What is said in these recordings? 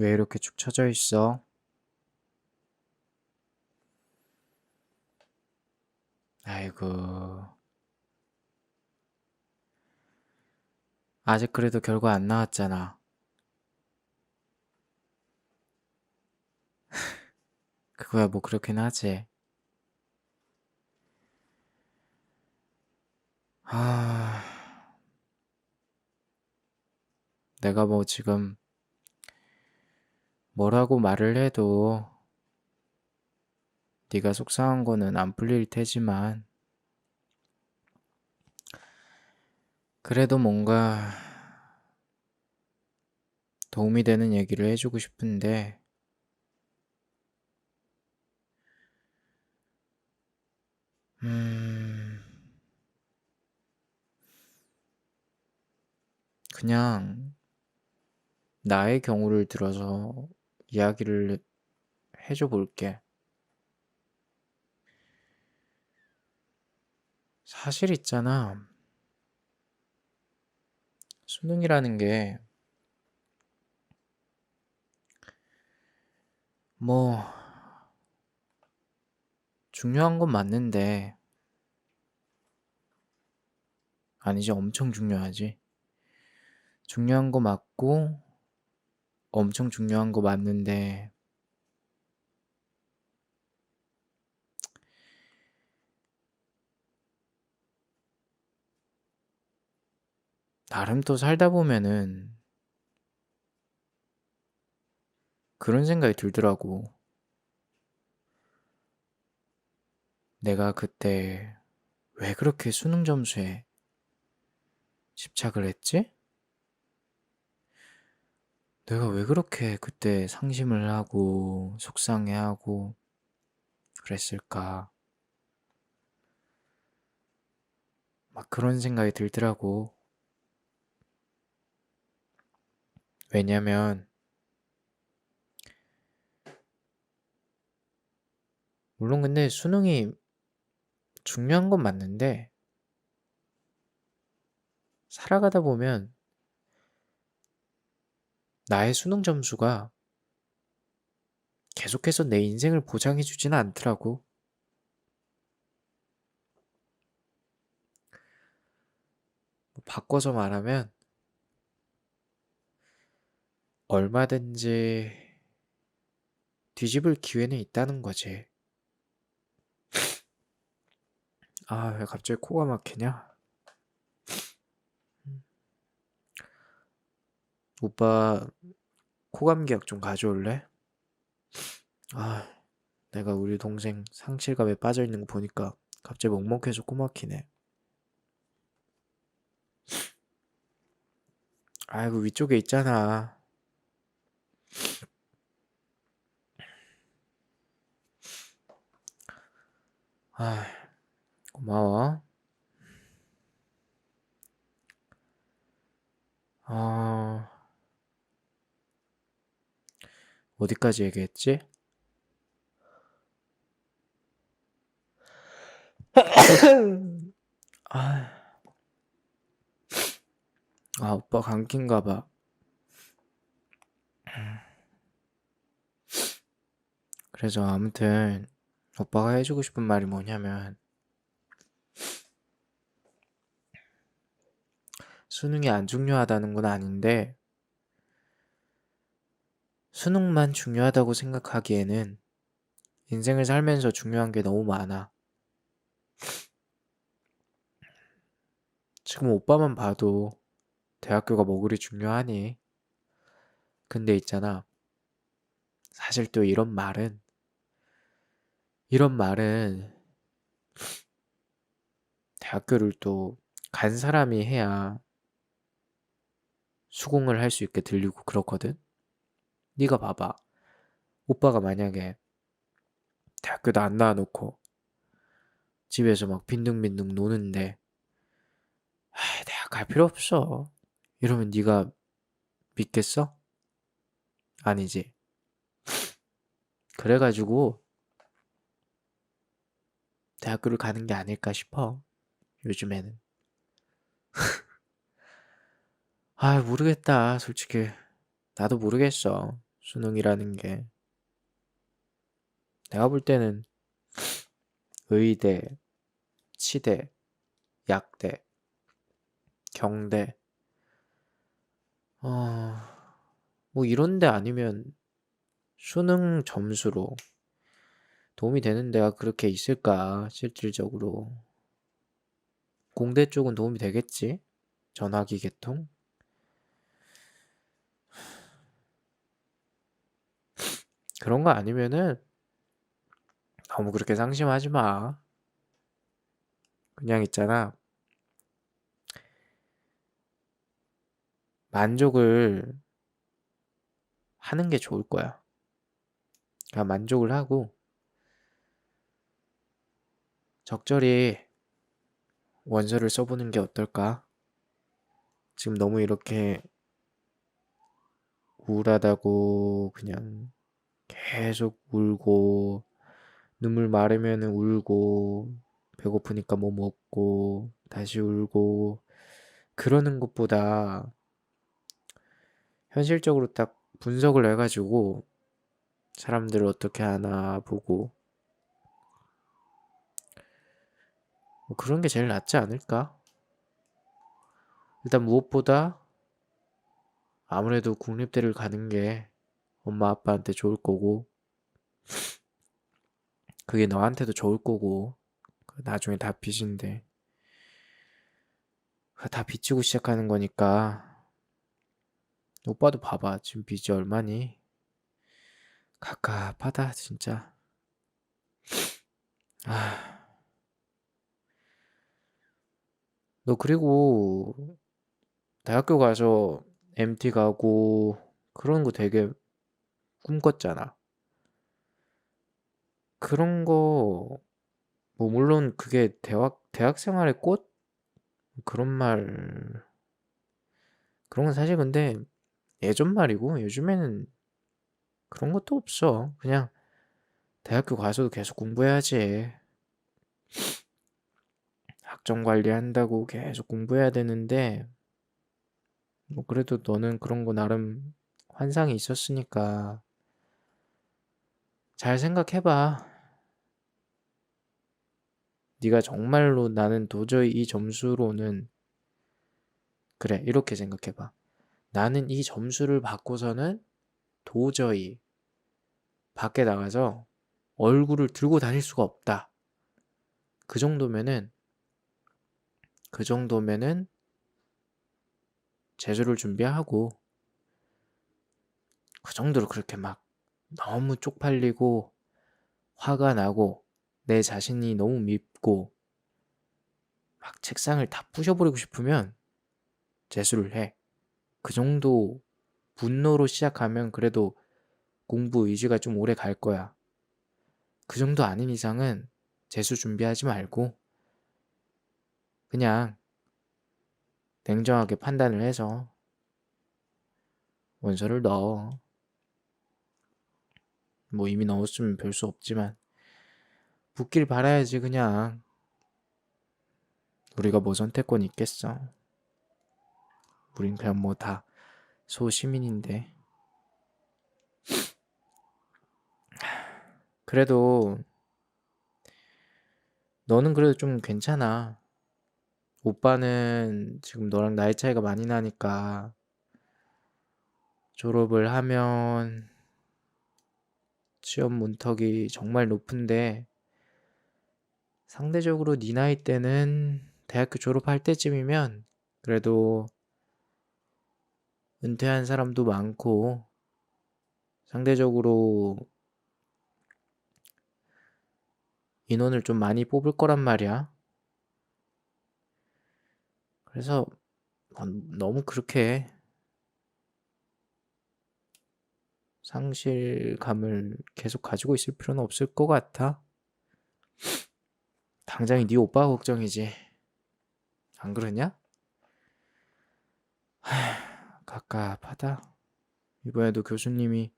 왜 이렇게 축 처져 있어? 아이고. 아직 그래도 결과 안 나왔잖아. 그거야 뭐 그렇긴 하지. 아, 내가 뭐 지금 뭐라고 말을 해도 네가 속상한 거는 안 풀릴 테지만 그래도 뭔가 도움이 되는 얘기를 해주고 싶은데 음 그냥 나의 경우를 들어서 이야기를 해줘 볼게. 사실 있잖아. 수능이라는 게, 뭐, 중요한 건 맞는데, 아니지, 엄청 중요하지. 중요한 거 맞고, 엄청 중요한 거 맞는데, 나름 또 살다 보면은 그런 생각이 들더라고. 내가 그때 왜 그렇게 수능 점수에 집착을 했지? 내가 왜 그렇게 그때 상심을 하고 속상해하고 그랬을까? 막 그런 생각이 들더라고. 왜냐면 물론 근데 수능이 중요한 건 맞는데 살아가다 보면 나의 수능 점수가 계속해서 내 인생을 보장해 주지는 않더라고. 뭐 바꿔서 말하면 얼마든지 뒤집을 기회는 있다는 거지. 아, 왜 갑자기 코가 막히냐? 오빠 코감기약 좀 가져올래? 아, 내가 우리 동생 상실감에 빠져 있는 거 보니까 갑자기 먹먹해서 코 막히네. 아이고 위쪽에 있잖아. 아, 고마워. 어, 어디까지 얘기했지? 아, 아, 오빠 감기인가 봐. 그래서 아무튼 오빠가 해주고 싶은 말이 뭐냐면 수능이 안 중요하다는 건 아닌데 수능만 중요하다고 생각하기에는 인생을 살면서 중요한 게 너무 많아. 지금 오빠만 봐도 대학교가 뭐 그리 중요하니? 근데 있잖아. 사실 또 이런 말은, 이런 말은 대학교를 또 간 사람이 해야 수긍을 할 수 있게 들리고 그렇거든? 네가 봐봐. 오빠가 만약에 대학교도 안 나와놓고 집에서 막 빈둥빈둥 노는데 아, 대학 갈 필요 없어. 이러면 네가 믿겠어? 아니지. 그래가지고 대학교를 가는 게 아닐까 싶어. 요즘에는. 아, 모르겠다. 솔직히. 나도 모르겠어. 수능이라는 게. 내가 볼 때는 의대, 치대, 약대, 경대, 어, 뭐 이런 데 아니면 수능 점수로 도움이 되는 데가 그렇게 있을까, 실질적으로. 공대 쪽은 도움이 되겠지? 전화기 개통? 그런 거 아니면은 너무 그렇게 상심하지 마. 그냥 있잖아. 만족을 하는 게 좋을 거야. 그냥 만족을 하고 적절히 원서를 써보는 게 어떨까? 지금 너무 이렇게 우울하다고 그냥 계속 울고 눈물 마르면 울고 배고프니까 뭐 먹고 다시 울고 그러는 것보다 현실적으로 딱 분석을 해가지고 사람들을 어떻게 하나 보고 뭐 그런 게 제일 낫지 않을까? 일단 무엇보다 아무래도 국립대를 가는 게 엄마 아빠한테 좋을 거고 그게 너한테도 좋을 거고 나중에 다 빚인데 다 빚지고 시작하는 거니까 오빠도 봐봐. 지금 빚이 얼마니? 갑갑하다 진짜. 아. 너 그리고 대학교 가서 MT 가고 그런 거 되게 꿈꿨잖아. 그런 거, 뭐, 물론 그게 대학, 대학 생활의 꽃? 그런 말, 그런 건 사실 근데 예전 말이고 요즘에는 그런 것도 없어. 그냥 대학교 가서도 계속 공부해야지. 학점 관리한다고 계속 공부해야 되는데, 뭐 그래도 너는 그런 거 나름 환상이 있었으니까 잘 생각해봐. 네가 정말로 나는 도저히 이 점수로는 그래 이렇게 생각해봐. 나는 이 점수를 받고서는 도저히 밖에 나가서 얼굴을 들고 다닐 수가 없다. 그 정도면은 그 정도면은 재수를 준비하고 그 정도로 그렇게 막 너무 쪽팔리고 화가 나고 내 자신이 너무 밉고 막 책상을 다 부셔버리고 싶으면 재수를 해. 그 정도 분노로 시작하면 그래도 공부 의지가 좀 오래 갈 거야. 그 정도 아닌 이상은 재수 준비하지 말고 그냥 냉정하게 판단을 해서 원서를 넣어. 뭐 이미 넣었으면 별 수 없지만 붙길 바라야지 그냥. 우리가 뭐 선택권이 있겠어. 우린 그냥 뭐 다 소시민인데. 그래도 너는 그래도 좀 괜찮아. 오빠는 지금 너랑 나이 차이가 많이 나니까 졸업을 하면 시험 문턱이 정말 높은데 상대적으로 네 나이 때는 대학교 졸업할 때쯤이면 그래도 은퇴한 사람도 많고 상대적으로 인원을 좀 많이 뽑을 거란 말이야. 그래서 어, 너무 그렇게 상실감을 계속 가지고 있을 필요는 없을 것 같아. 당장이 네 오빠 걱정이지. 안 그러냐? 하, 갑갑하다. 이번에도 교수님이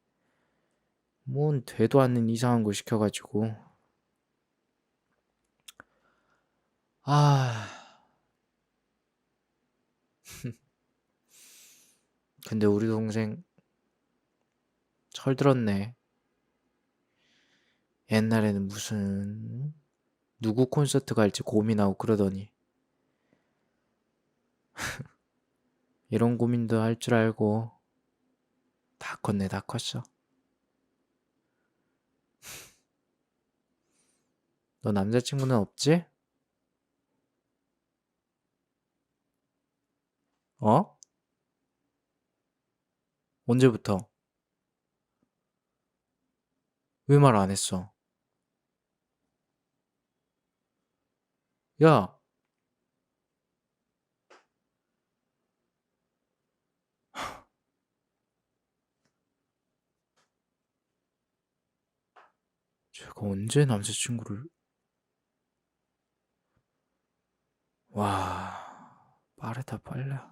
뭔 되도 않는 이상한 거 시켜가지고. 아. 근데 우리 동생 철들었네. 옛날에는 무슨 누구 콘서트 갈지 고민하고 그러더니 이런 고민도 할 줄 알고 다 컸네 다 컸어. 너 남자친구는 없지? 어? 언제부터? 왜 말 안 했어? 야! 제가 언제 남자친구를 와 빠르다 빨라